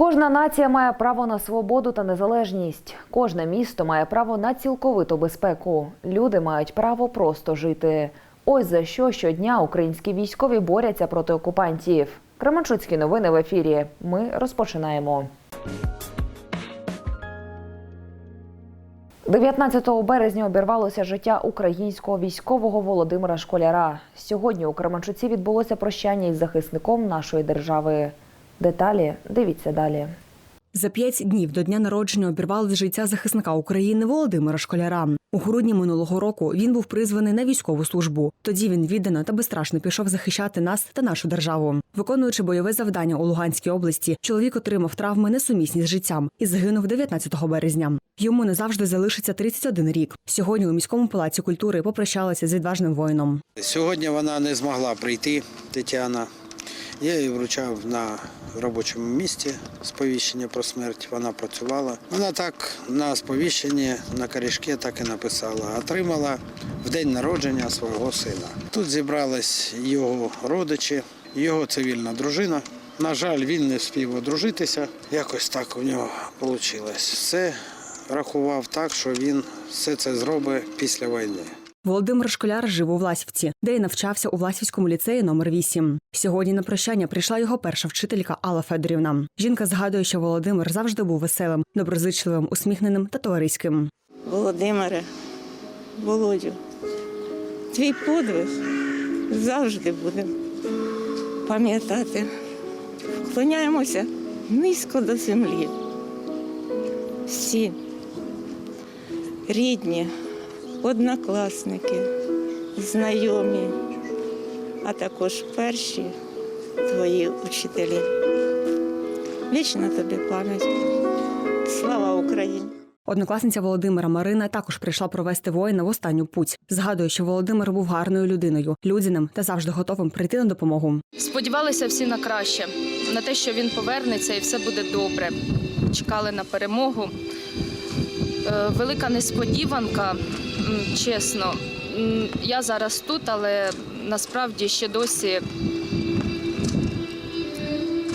Кожна нація має право на свободу та незалежність. Кожне місто має право на цілковиту безпеку. Люди мають право просто жити. Ось за що щодня українські військові борються проти окупантів. Кременчуцькі новини в ефірі. Ми розпочинаємо. 19 березня обірвалося життя українського військового Володимира Школяра. Сьогодні у Кременчуці відбулося прощання із захисником нашої держави. Деталі дивіться далі. За п'ять днів до дня народження обірвали життя захисника України Володимира Школяра. У грудні минулого року він був призваний на військову службу. Тоді він віддано та безстрашно пішов захищати нас та нашу державу. Виконуючи бойове завдання у Луганській області, чоловік отримав травми несумісні з життям і загинув 19 березня. Йому назавжди залишиться 31 рік. Сьогодні у міському палаці культури попрощалися з відважним воїном. Сьогодні вона не змогла прийти, Тетяна. Я їй вручав на робочому місці сповіщення про смерть. Вона працювала. Вона так на сповіщенні на корішки так і написала. Отримала в день народження свого сина. Тут зібрались його родичі, його цивільна дружина. На жаль, він не встиг одружитися. Якось так у нього вийшло. Все рахував так, що він все це зробить після війни. Володимир Школяр жив у Власівці, де й навчався у Власівському ліцеї номер 8. Сьогодні на прощання прийшла його перша вчителька Алла Федорівна. Жінка згадує, що Володимир завжди був веселим, доброзичливим, усміхненим та товариським. Володимире, Володю, твій подвиг завжди будемо пам'ятати. Вклоняємося низько до землі. Всі рідні, однокласники, знайомі, а також перші твої учителі. Вічна тобі пам'ять. Слава Україні! Однокласниця Володимира Марина також прийшла провести воїна в останню путь. Згадує, що Володимир був гарною людиною, людяним та завжди готовим прийти на допомогу. Сподівалися всі на краще, на те, що він повернеться і все буде добре. Чекали на перемогу. Е, Велика несподіванка, чесно. Я зараз тут, але насправді ще досі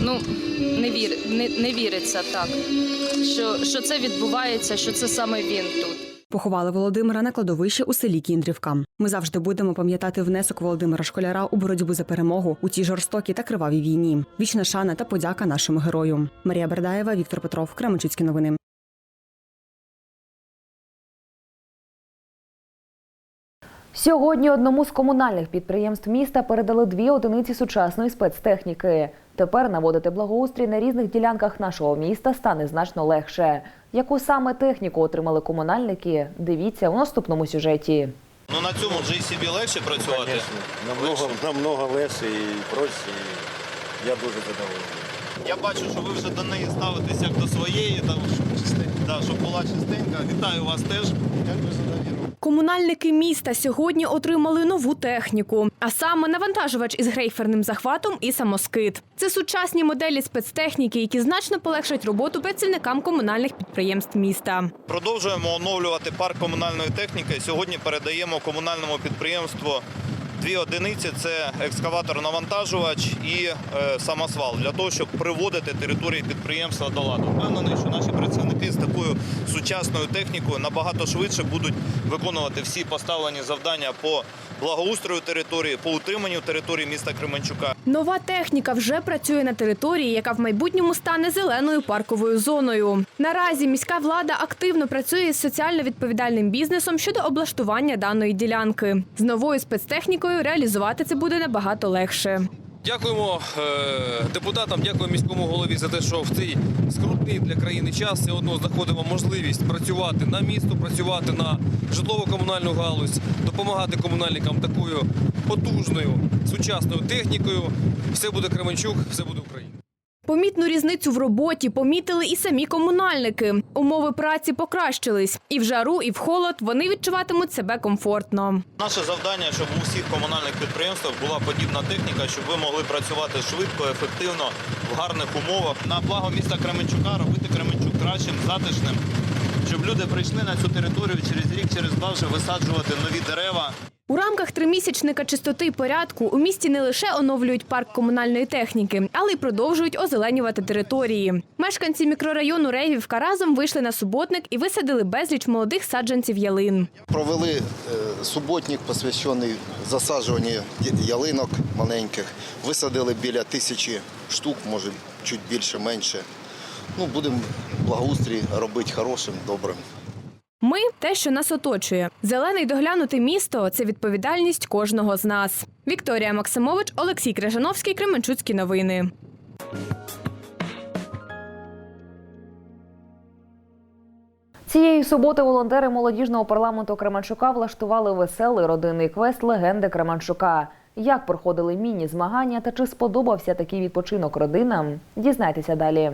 ну, не, вір, не, не віриться так, що, що це відбувається, що це саме він тут. Поховали Володимира на кладовищі у селі Кіндрівка. Ми завжди будемо пам'ятати внесок Володимира Школяра у боротьбу за перемогу у тій жорстокій та кривавій війні. Вічна шана та подяка нашому герою. Марія Бердаєва, Віктор Петров, Кременчуцькі новини. Сьогодні одному з комунальних підприємств міста передали дві одиниці сучасної спецтехніки. Тепер наводити благоустрій на різних ділянках нашого міста стане значно легше. Яку саме техніку отримали комунальники? Дивіться у наступному сюжеті. Ну на цьому JCB легше працювати. Намного, намного легше і проще. І я дуже задоволений. Я бачу, що ви вже до неї ставитесь як до своєї, там, да, щоб була чистенька. Вітаю вас теж. Дякую за довіру. Комунальники міста сьогодні отримали нову техніку, а саме навантажувач із грейферним захватом і самоскид. Це сучасні моделі спецтехніки, які значно полегшать роботу працівникам комунальних підприємств міста. Продовжуємо оновлювати парк комунальної техніки. Сьогодні передаємо комунальному підприємству дві одиниці: це екскаватор-навантажувач і е, самосвал для того, щоб приводити території підприємства до ладу. Впевнений, що наші працівники з такою сучасною технікою набагато швидше будуть виконувати всі поставлені завдання по благоустрою території, по утриманню території міста Кременчука. Нова техніка вже працює на території, яка в майбутньому стане зеленою парковою зоною. Наразі міська влада активно працює з соціально відповідальним бізнесом щодо облаштування даної ділянки. З новою спецтехнікою реалізувати це буде набагато легше. Дякуємо е, депутатам, дякуємо міському голові за те, що в цей скрутний для країни час все одно знаходимо можливість працювати на місто, працювати на житлово-комунальну галузь, допомагати комунальникам такою потужною сучасною технікою. Все буде Кременчук, все буде Україна. Помітну різницю в роботі помітили і самі комунальники. Умови праці покращились, і в жару, і в холод вони відчуватимуть себе комфортно. Наше завдання, щоб у всіх комунальних підприємствах була подібна техніка, щоб ви могли працювати швидко, ефективно, в гарних умовах. На благо міста Кременчука робити Кременчук кращим, затишним, щоб люди прийшли на цю територію через рік, через два вже висаджувати нові дерева. У рамках тримісячника чистоти й порядку у місті не лише оновлюють парк комунальної техніки, але й продовжують озеленювати території. Мешканці мікрорайону Рейвівка разом вийшли на суботник і висадили безліч молодих саджанців ялин. Провели е, суботник, посвящений засаджуванню ялинок маленьких. Висадили біля тисячі штук, може чуть більше, менше. Ну, будемо благоустрій робити хорошим, добрим. Ми те, що нас оточує. Зелене й доглянуте місто це відповідальність кожного з нас. Вікторія Максимович, Олексій Крижановський, Кременчуцькі новини. Цієї суботи волонтери молодіжного парламенту Кременчука влаштували веселий родинний квест легенди Кременчука. Як проходили міні-змагання та чи сподобався такий відпочинок родинам? Дізнайтеся далі.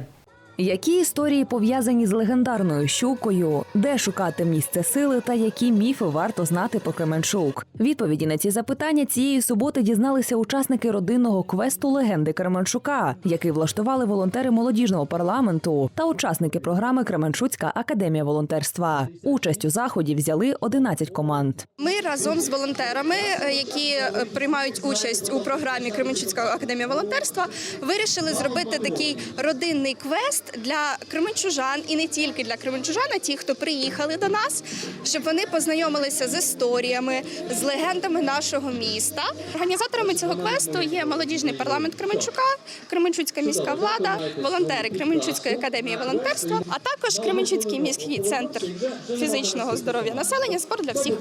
Які історії пов'язані з легендарною щукою, де шукати місце сили та які міфи варто знати про Кременчук? Відповіді на ці запитання цієї суботи дізналися учасники родинного квесту легенди Кременчука, який влаштували волонтери молодіжного парламенту та учасники програми Кременчуцька академія волонтерства. Участь у заході взяли 11 команд. Ми разом з волонтерами, е, які е, приймають участь у програмі Кременчуцька академія волонтерства, вирішили зробити такий родинний квест для кременчужан і не тільки для кременчужан, а ті, хто приїхали до нас, щоб вони познайомилися з історіями, з легендами нашого міста. Організаторами цього квесту є молодіжний парламент Кременчука, Кременчуцька міська влада, волонтери Кременчуцької академії волонтерства, а також Кременчуцький міський центр фізичного здоров'я населення спорт для всіх.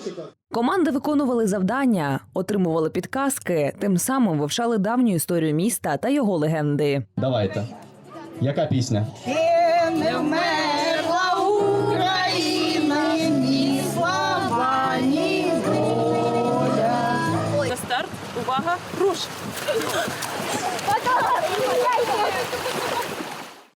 Команди виконували завдання, отримували підказки, тим самим вивчали давню історію міста та його легенди. Давайте. Яка пісня? На старт, увага, руш!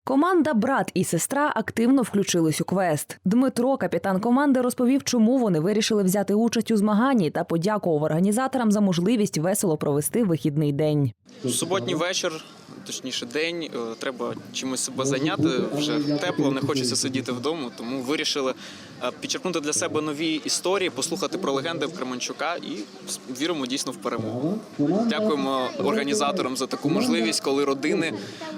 Команда брат і сестра активно включились у квест. Дмитро, капітан команди, розповів, чому вони вирішили взяти участь у змаганні та подякував організаторам за можливість весело провести вихідний день. Суботній вечір, точніше день, е, треба чимось себе зайняти. Вже тепло, не хочеться сидіти вдома, тому вирішили підчеркнути для себе нові історії, послухати про легенди в Кременчука і віримо дійсно в перемогу. Дякуємо організаторам за таку можливість, коли родини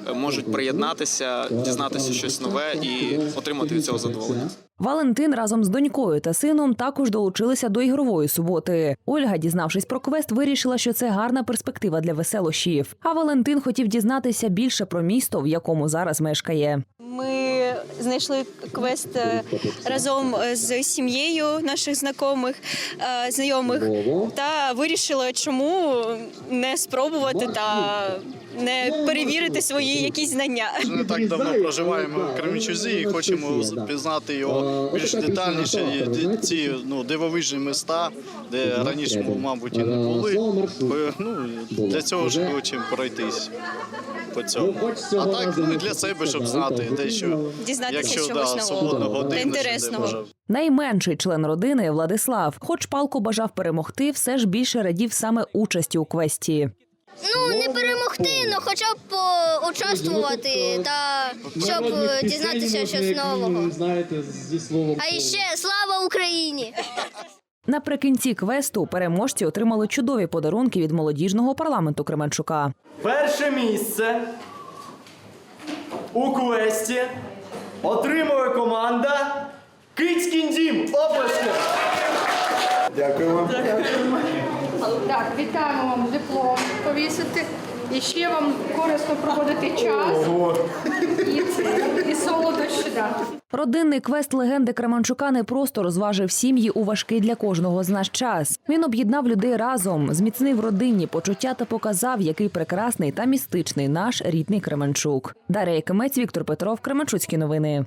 е, можуть приєднатися, дізнатися щось нове і отримати від цього задоволення. Валентин разом з донькою та сином також долучилися до ігрової суботи. Ольга, дізнавшись про квест, вирішила, що це гарна перспектива для веселощів. А Валентин хотів дізнатися більше про місто, в якому зараз мешкає. Ми знайшли квест е, разом з сім'єю наших знайомих, е, знайомих та вирішили, чому не спробувати та не перевірити свої якісь знання. Не так давно проживаємо в Кременчузі і хочемо пізнати його більш детальніше. І ці ну, дивовижні міста, де раніше, мабуть, і не були. Е, Ну, для цього ж хочемо пройтись по цьому. А так ну, для себе, щоб знати дещо. Дізнатися Якщо чогось да, нового та інтересного. що Найменший член родини Владислав, хоч палко бажав перемогти, все ж більше радів саме участі у квесті. Ну не перемогти, але хоча б поучаствувати та щоб е, дізнатися щось нового. Знаєте, зі словом. А ще слава Україні! Наприкінці квесту переможці отримали чудові подарунки від молодіжного парламенту Кременчука. Перше місце у квесті отримує команда Кицькін Дім. Оплески! Дякуємо. Так, вітаємо вам диплом повісити. І ще вам корисно проводити час і, і солодощі дати. Родинний квест легенди Кременчука не просто розважив сім'ї у важкий для кожного з нас час. Він об'єднав людей разом, зміцнив родинні почуття та показав, який прекрасний та містичний наш рідний Кременчук. Дар'я Якимець, Віктор Петров, Кременчуцькі новини.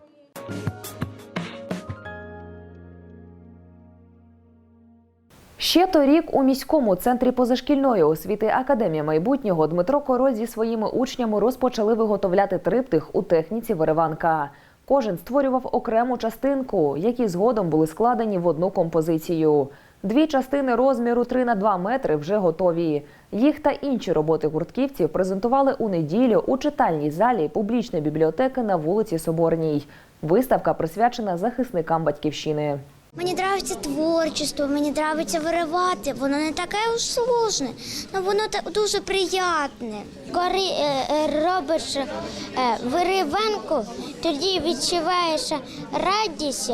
Ще торік у міському центрі позашкільної освіти Академія майбутнього Дмитро Король зі своїми учнями розпочали виготовляти триптих у техніці вириванка. Кожен створював окрему частинку, які згодом були складені в одну композицію. Дві частини розміру 3 на 2 метри вже готові. Їх та інші роботи гуртківців презентували у неділю у читальній залі публічної бібліотеки на вулиці Соборній. Виставка присвячена захисникам батьківщини. Мені подобається творчество, мені подобається виривати. Воно не таке уж сложне, але воно дуже приємне. Коли е, е, робиш е, вириванку, тоді відчуваєш радість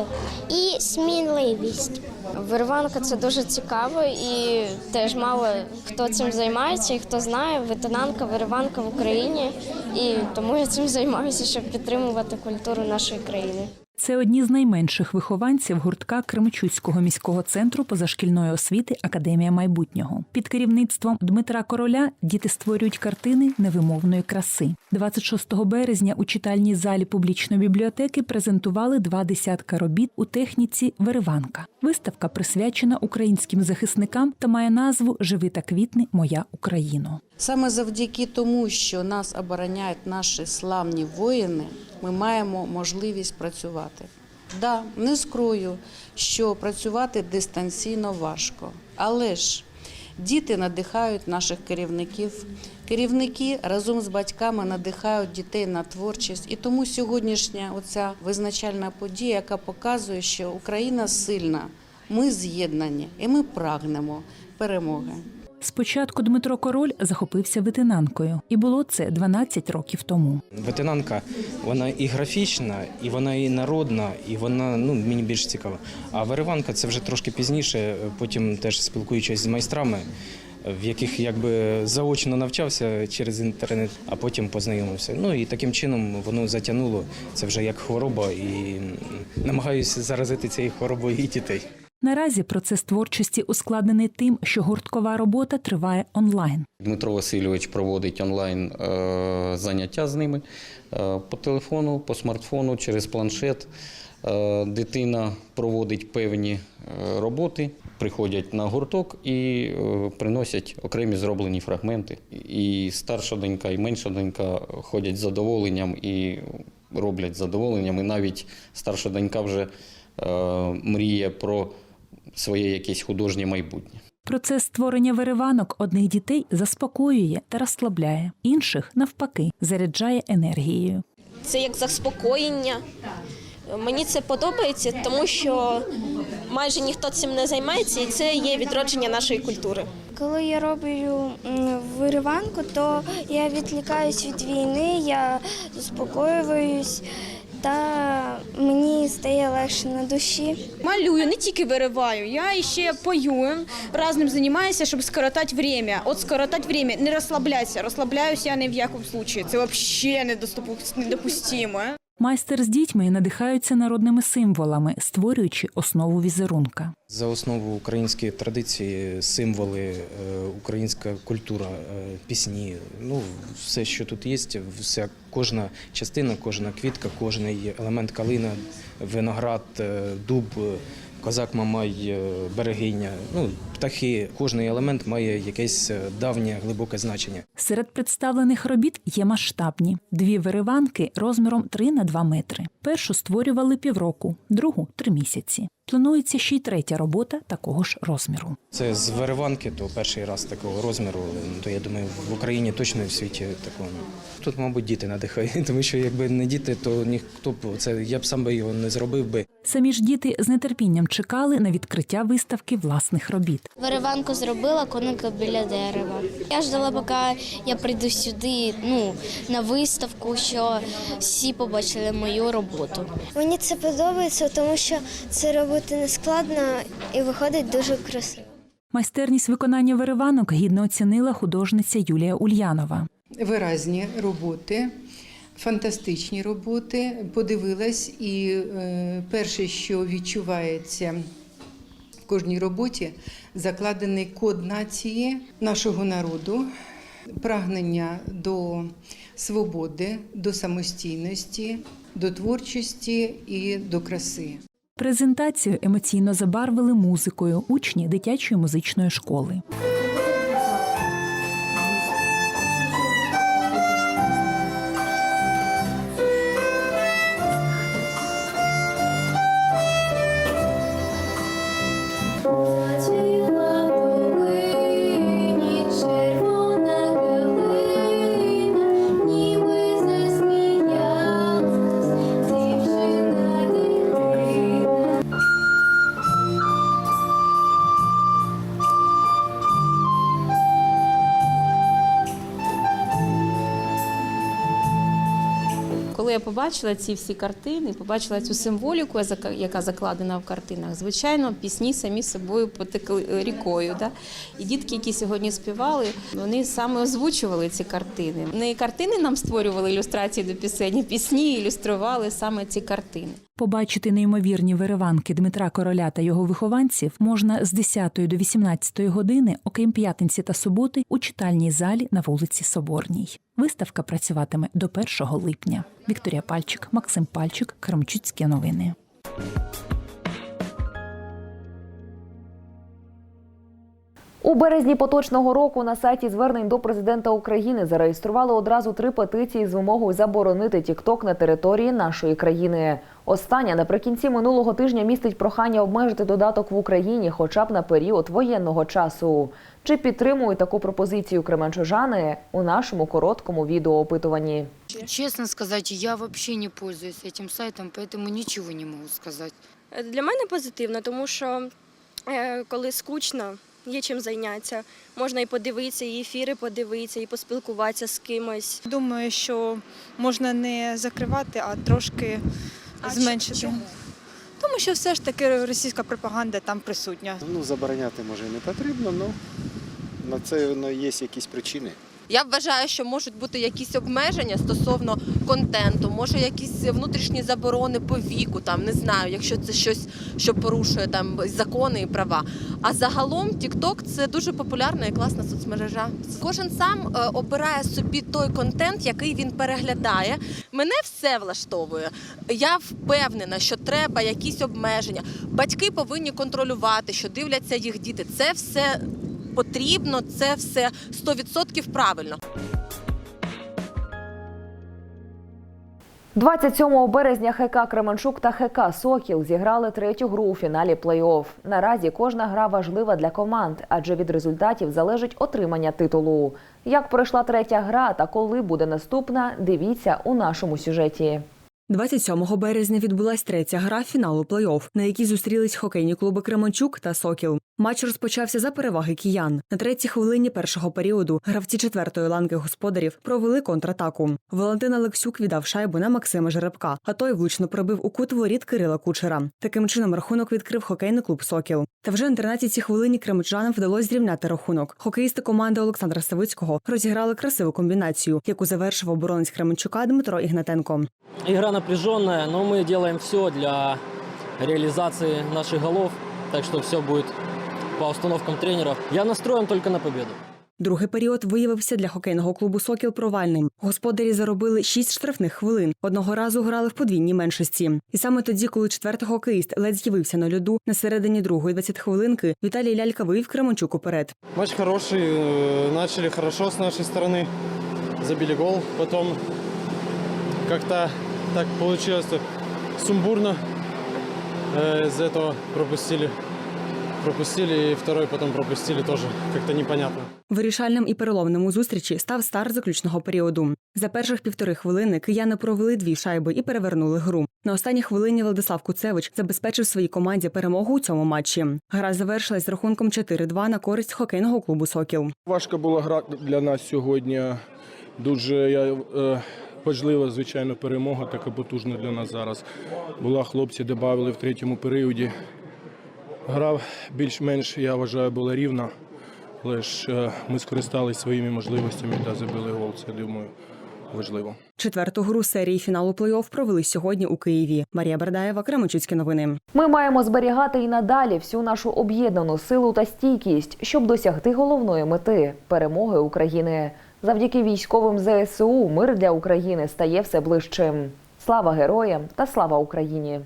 і сміливість. Вириванка це дуже цікаво і теж мало хто цим займається і хто знає, ветенанка, вириванка в Україні. І тому я цим займаюся, щоб підтримувати культуру нашої країни. Це одні з найменших вихованців гуртка Кременчуцького міського центру позашкільної освіти Академія майбутнього. Під керівництвом Дмитра Короля діти створюють картини невимовної краси. 26 березня у читальній залі публічної бібліотеки презентували два десятка робіт у техніці вириванка. Виставка присвячена українським захисникам та має назву Живи та квітни Моя Україно. Саме завдяки тому, що нас обороняють наші славні воїни, ми маємо можливість працювати. Да, не скрою, що працювати дистанційно важко, але ж діти надихають наших керівників. Керівники разом з батьками надихають дітей на творчість. І тому сьогоднішня оця визначальна подія, яка показує, що Україна сильна, ми з'єднані і ми прагнемо перемоги. Спочатку Дмитро Король захопився ветенанкою, і було це 12 років тому. Ветенанка, вона і графічна, і вона і народна, і вона ну мені більш цікава. А вириванка це вже трошки пізніше. Потім теж спілкуючись з майстрами, в яких якби заочно навчався через інтернет, а потім познайомився. Ну і таким чином воно затягнуло. Це вже як хвороба, і намагаюся заразити цією хворобою і дітей. Наразі процес творчості ускладнений тим, що гурткова робота триває онлайн. Дмитро Васильович проводить онлайн е, заняття з ними е, по телефону, по смартфону, через планшет. Е, Дитина проводить певні роботи, приходять на гурток і приносять окремі зроблені фрагменти. І старша донька, і менша донька ходять з задоволенням і роблять задоволенням. І навіть старша донька вже мріє про своє якесь художнє майбутнє. Процес створення вириванок одних дітей заспокоює та розслабляє, інших навпаки заряджає енергією. Це як заспокоєння. Мені це подобається, тому що майже ніхто цим не займається, і це є відродження нашої культури. Коли я роблю вириванку, то я відлікаюсь від війни, я заспокоююсь та мені стає легше на душі. Малюю, не тільки вириваю, я ще пою, разним займаюся, щоб скоротати время. От скоротати время, не розслабляйся, Розслабляюся я ні в якому случаї. Це взагалі недопустимо. Майстер з дітьми надихаються народними символами, створюючи основу візерунка. За основу української традиції, символи, е, українська культура, е, пісні. Ну, все, що тут є, вся кожна частина, кожна квітка, кожен елемент калина, виноград, е, дуб, козак Мамай, е, берегиня. Ну, птахи. Кожний елемент має якесь е, давнє глибоке значення. Серед представлених робіт є масштабні: дві вириванки розміром 3 на 2 метри. Першу створювали півроку, другу три місяці. Планується ще й третя робота такого ж розміру. Це з вириванки, то перший раз такого розміру. То я думаю, в Україні точно і в світі такого. Тут, мабуть, діти надихають, тому що якби не діти, то ніхто б це я б сам би його не зробив би. Самі ж діти з нетерпінням чекали на відкриття виставки власних робіт. Вириванку зробила коника біля дерева. Я ждала, поки я прийду сюди, ну на виставку, що всі побачили мою роботу. Мені це подобається, тому що це робити не складно і виходить дуже красиво. Майстерність виконання вириванок гідно оцінила художниця Юлія Ульянова. Виразні роботи, фантастичні роботи. Подивилась, і е, перше, що відчувається в кожній роботі, закладений код нації нашого народу, прагнення до свободи, до самостійності, до творчості і до краси. Презентацію емоційно забарвили музикою учні дитячої музичної школи. Побачила ці всі картини, побачила цю символіку, яка- закладена в картинах, звичайно, пісні самі собою потекли рікою. Да? І дітки, які сьогодні співали, вони саме озвучували ці картини. Не картини нам створювали ілюстрації до пісень, пісні ілюстрували саме ці картини. Побачити неймовірні вириванки Дмитра Короля та його вихованців можна з 10 до 18 години, окрім п'ятниці та суботи, у читальній залі на вулиці Соборній. Виставка працюватиме до 1 липня. Вікторія Пальчик, Максим Пальчик, Кремчуцькі новини. У березні поточного року на сайті звернень до президента України зареєстрували одразу три петиції з вимогою заборонити TikTok на території нашої країни. Остання наприкінці минулого тижня містить прохання обмежити додаток в Україні, хоча б на період воєнного часу. Чи підтримують таку пропозицію кременчужани у нашому короткому відеоопитуванні? Честно сказать, я вообще не пользуюсь этим сайтом, поэтому ничего не могу сказать. Для мене позитивно, тому що е, коли скучно, є чим зайнятися. Можна і подивитися, і ефіри подивитися, і поспілкуватися з кимось. Думаю, що можна не закривати, а трошки зменшити. Чому? Тому що все ж таки російська пропаганда там присутня. Ну, забороняти може і не потрібно, але на це ну, є якісь причини. Я вважаю, що можуть бути якісь обмеження стосовно контенту, може якісь внутрішні заборони по віку, там не знаю, якщо це щось, що порушує там закони і права. А загалом TikTok – це дуже популярна і класна соцмережа. Кожен сам е, обирає собі той контент, який він переглядає. Мене все влаштовує. Я впевнена, що треба якісь обмеження. Батьки повинні контролювати, що дивляться їх діти. Це все потрібно, це все 100% правильно. 27 березня ХК Кременчук та ХК Сокіл зіграли третю гру у фіналі плей-офф. Наразі кожна гра важлива для команд, адже від результатів залежить отримання титулу. Як пройшла третя гра та коли буде наступна, дивіться у нашому сюжеті. 27 березня відбулась третя гра фіналу плей-офф, на якій зустрілись хокейні клуби Кременчук та Сокіл. Матч розпочався за переваги киян. На третій хвилині першого періоду гравці четвертої ланки господарів провели контратаку. Валентин Алексюк віддав шайбу на Максима Жеребка, а той влучно пробив у кут воріт Кирила Кучера. Таким чином рахунок відкрив хокейний клуб Сокіл. Та вже на 13-й хвилині кремчанам вдалося зрівняти рахунок. Хокеїсти команди Олександра Савицького розіграли красиву комбінацію, яку завершив оборонець Кременчука Дмитро Ігнатенко. Игра напряженная, но мы делаем все для реализации наших голов, так что все будет по установкам тренеров. Я настроен только на победу. Другий період виявився для хокейного клубу Сокіл провальним. Господарі заробили шість штрафних хвилин. Одного разу грали в подвійній меншості. І саме тоді, коли четвертий хокеїст ледь з'явився на льоду, на середині другої 20 хвилинки Віталій Лялька вивів Кременчук уперед. Матч хороший, э, начали хорошо с нашей стороны, забили гол, потом как-то так получилось сумбурно, Э, из-за этого пропустили. Пропустили и второй потом пропустили тоже, как-то непонятно. Вирішальним і переломним у зустрічі став старт заключного періоду. За перших півтори хвилини кияни провели дві шайби і перевернули гру. На останній хвилині Владислав Куцевич забезпечив своїй команді перемогу у цьому матчі. Гра завершилась з рахунком 4-2 на користь хокейного клубу Сокіл. Важка була гра для нас сьогодні. Дуже я, е, важлива, звичайно, перемога, така потужна для нас зараз. Була хлопці, додали в третьому періоді. Гра більш-менш, я вважаю, була рівна. Але ж е, ми скористалися своїми можливостями та забили гол. Це думаю важливо. Четверту гру серії фіналу плей-офф провели сьогодні у Києві. Марія Бердаєва, Кременчуцькі новини. Ми маємо зберігати і надалі всю нашу об'єднану силу та стійкість, щоб досягти головної мети перемоги України. Завдяки військовим ЗСУ мир для України стає все ближчим. Слава героям та слава Україні!